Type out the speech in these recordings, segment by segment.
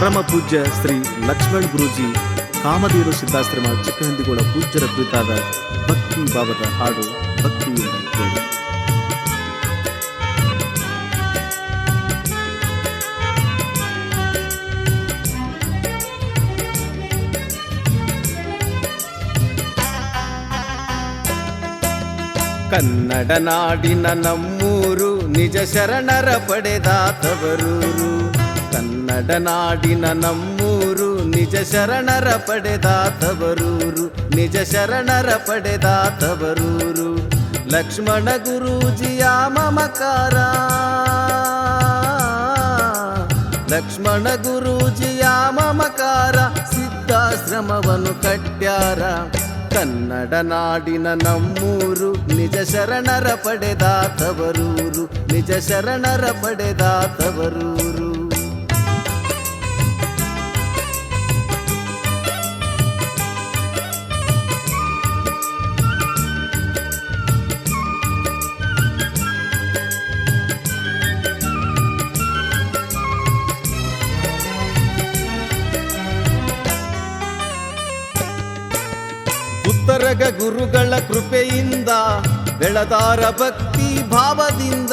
ಪರಮ ಪೂಜ್ಯ ಶ್ರೀ ಲಕ್ಷ್ಮಣ್ ಗುರೂಜಿ ಕಾಮಧೇನು ಸಿದ್ಧಾಶ್ರಮ ಚಿಕ್ಕಹಂದಿಗೋಳ ಪೂಜ್ಯರ ಕುರಿತಾದ ಭಕ್ತಿ ಭಾವದ ಹಾಡು ಭಕ್ತಿ ಕೇಳಿ ಕನ್ನಡ ನಾಡಿನ ನಮ್ಮೂರು ನಿಜ ಶರಣರ ಪಡೆದಾತವರೂರು ಕನ್ನಡ ನಾಡಿನ ನಮ್ಮೂರು, ನಿಜ ಶರಣರ ಪಡೆದಾತವರೂರು ನಿಜ ಶರಣರ ಪಡೆದಾತವರೂರು ಲಕ್ಷ್ಮಣ ಗುರೂಜಿಯ ಮಮಕಾರ, ಲಕ್ಷ್ಮಣ ಗುರೂಜಿಯ ಮಮಕಾರ, ಸಿದ್ಧಾಶ್ರಮವನ್ನು ಕಟ್ಟ್ಯಾರ. ಕನ್ನಡ ನಾಡಿನ ನಮ್ಮೂರು, ನಿಜ ಶರಣರ ಪಡೆದಾತವರೂರು ನಿಜ ಶರಣರ ಪಡೆದಾತವರೂರು ಉತ್ತರಗ ಗುರುಗಳ ಕೃಪೆಯಿಂದ, ಬೆಳದಾರ ಭಕ್ತಿ ಭಾವದಿಂದ.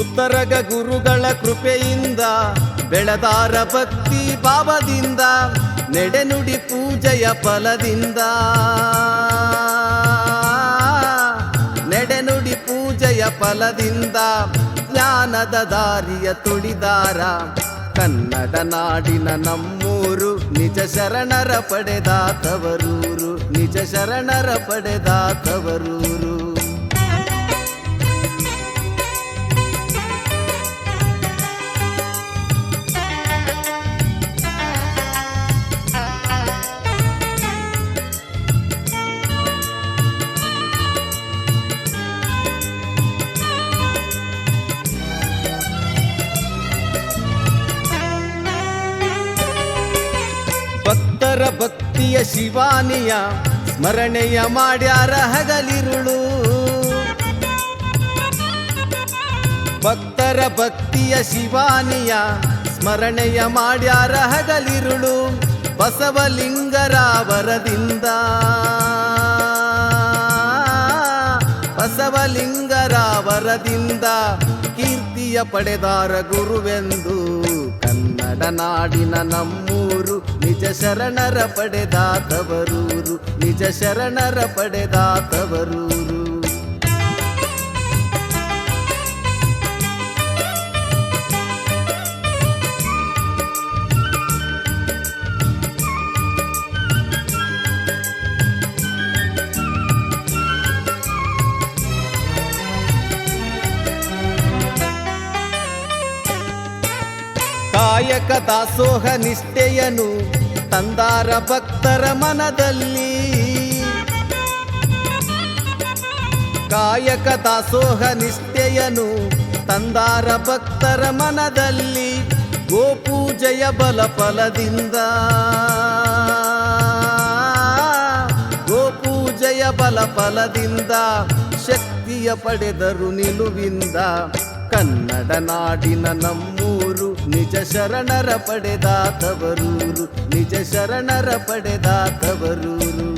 ಉತ್ತರಗ ಗುರುಗಳ ಕೃಪೆಯಿಂದ, ಬೆಳದಾರ ಭಕ್ತಿ ಭಾವದಿಂದ, ನೆಡೆನುಡಿ ಪೂಜೆಯ ಫಲದಿಂದ. ನೆಡೆನುಡಿ ಪೂಜೆಯ ಫಲದಿಂದ ಜ್ಞಾನದ ದಾರಿಯ ತುಡಿದಾರ ಕನ್ನಡ ನಾಡಿನ ನಮ್ಮೂರು. ನಿಜ ಶರಣರ ಪಡೆದಾತವರೂರು ನಿಜ ಶರಣರ ಪಡೆದಾತವರೂರು. ಭಕ್ತರ ಭಕ್ತಿಯ ಶಿವಾನಿಯ ಸ್ಮರಣೆಯ ಮಾಡ್ಯಾರ ಹಗಲಿರುಳು. ಭಕ್ತರ ಭಕ್ತಿಯ ಶಿವಾನಿಯ ಸ್ಮರಣೆಯ ಮಾಡ್ಯಾರ ಹಗಲಿರುಳು. ಬಸವಲಿಂಗರ ವರದಿಂದ ಪಡೆದಾರ ಗುರುವೆಂದು ಕನ್ನಡ ನಾಡಿನ ನಮ್ಮೂರು. ನಿಜ ಶರಣರ ಪಡೆದಾತವರೂರು ನಿಜ ಶರಣರ ಪಡೆದಾತವರೂರು ಕಾಯಕ ದಾಸೋಹ ನಿಷ್ಠೆಯನು ತಂದಾರ ಭಕ್ತರ ಮನದಲ್ಲಿ. ಕಾಯಕ ದಾಸೋಹ ನಿಷ್ಠೆಯನು ತಂದಾರ ಭಕ್ತರ ಮನದಲ್ಲಿ ಗೋಪೂಜೆಯ ಬಲ ಫಲದಿಂದ ಗೋಪೂಜೆಯ ಬಲ ಫಲದಿಂದ ಶಕ್ತಿಯ ಪಡೆದರು ನಿಲುವಿಂದ ಕನ್ನಡ ನಾಡಿನ ನಿಜ ಶರಣರ ಪಡೆದಾತವರೂರು. ನಿಜ ಶರಣರ ಪಡೆದಾತವರೂರು.